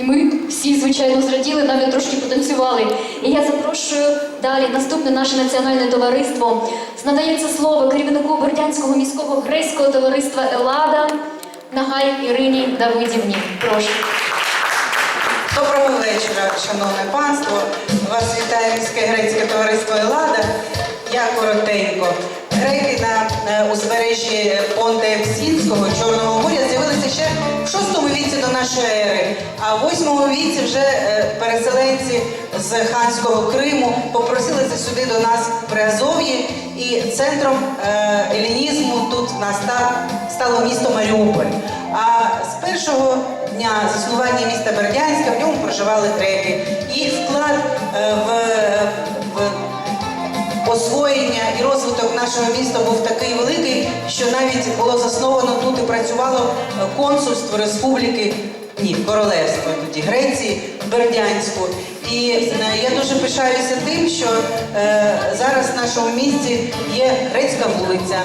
І ми всі, звичайно, зраділи, навіть трошки потанцювали. І я запрошую далі наступне наше національне товариство. Надається слово керівнику Бердянського міського грецького товариства Елада Нагай Ірині Давидівні. Прошу. Доброго вечора, шановне панство. Вас вітає міське грецьке товариство Елада. Я коротенько. Греки на е, узбережжі Понте Евсінського Чорного моря з'явилися ще в 6 віці до нашої ери, а в 8 віці вже е, переселенці з ханського Криму попросилися сюди до нас в Приазов'ї, і центром е, елінізму тут в нас ста- стало місто Маріуполь. А з першого дня заснування міста Бердянська в ньому проживали греки. Їх вклад в освоєння і розвиток нашого міста був такий великий, що навіть було засновано тут і працювало е, консульство Республіки. Ні, королевство тоді Греції, Бердянську. І е, я дуже пишаюся тим, що е, зараз в нашому місті є грецька вулиця,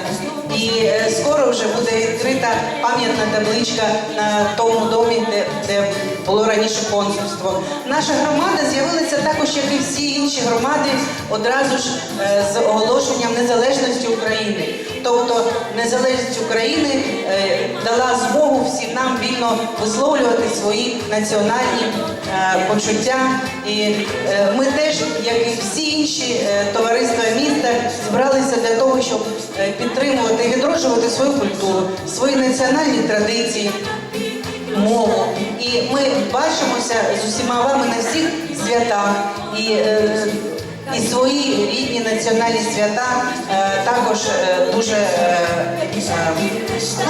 і е, скоро вже буде відкрита пам'ятна табличка на тому домі, де, де було раніше консульство. Наша громада з'явилася також, як і всі інші громади, одразу ж е, з оголошенням незалежності України. Тобто незалежність України е, дала змогу всім нам вільно висловлювати свої національні е, почуття. І ми теж, як і всі інші товариства міста, зібралися для того, щоб підтримувати і відроджувати свою культуру, свої національні традиції мову. І ми бачимося з усіма вами на всіх святах. І, е, і свої рідні національні свята е, також е, дуже е, е,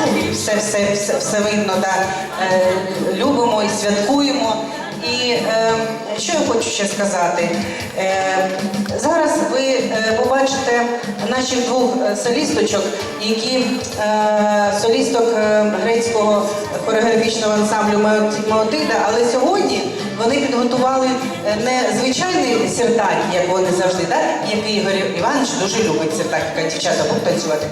ну, все, все, все, все видно, да, е, любимо і святкуємо. І е, що я хочу ще сказати? Е, зараз ви е, побачите наших двох е, солісточок, які е, солісток е, грецького хореографічного ансамблю Меотида, але сьогодні вони підготували е, не звичайний серталь, як вони завжди, да? який Ігор Іванович дуже любить серталь, яка дівчата будуть танцювати.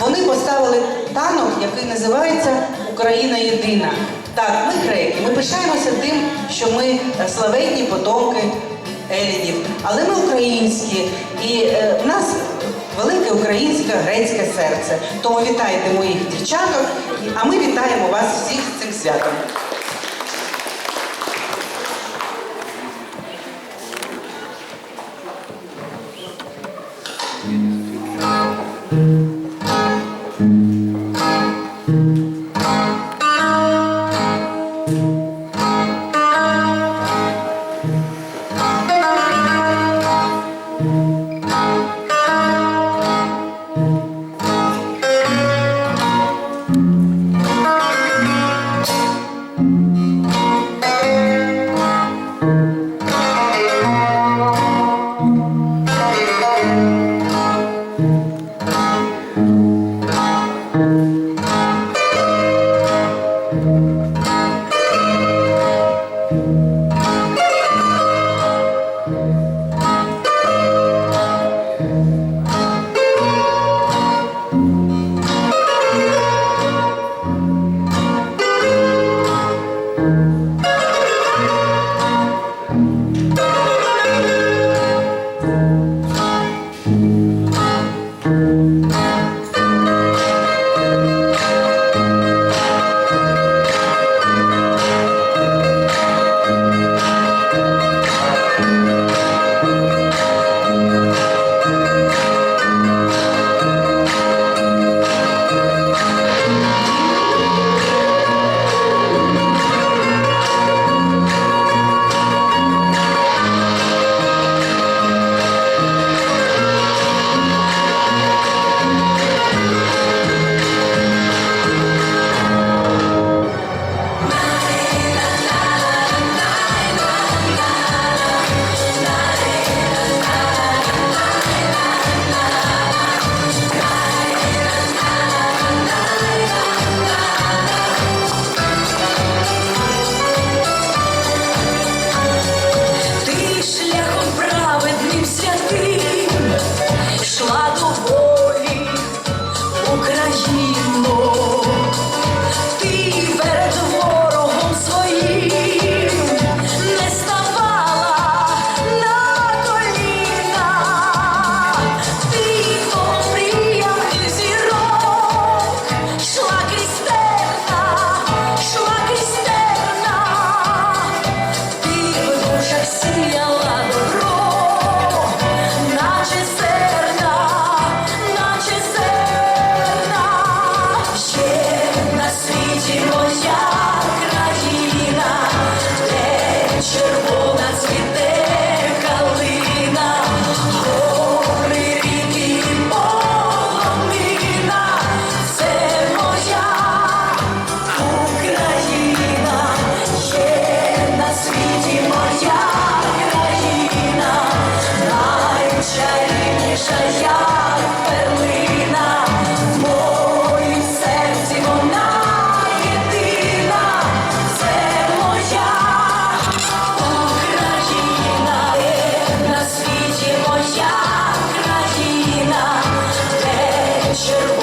Вони поставили танок, який називається Україна єдина. Так, ми греки, ми пишаємося тим, що ми е, славетні потомки елінів, але ми українські, і е, в нас велике українське грецьке серце. Тому вітайте моїх дівчаток, а ми вітаємо вас всіх цим святом. pressure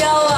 要。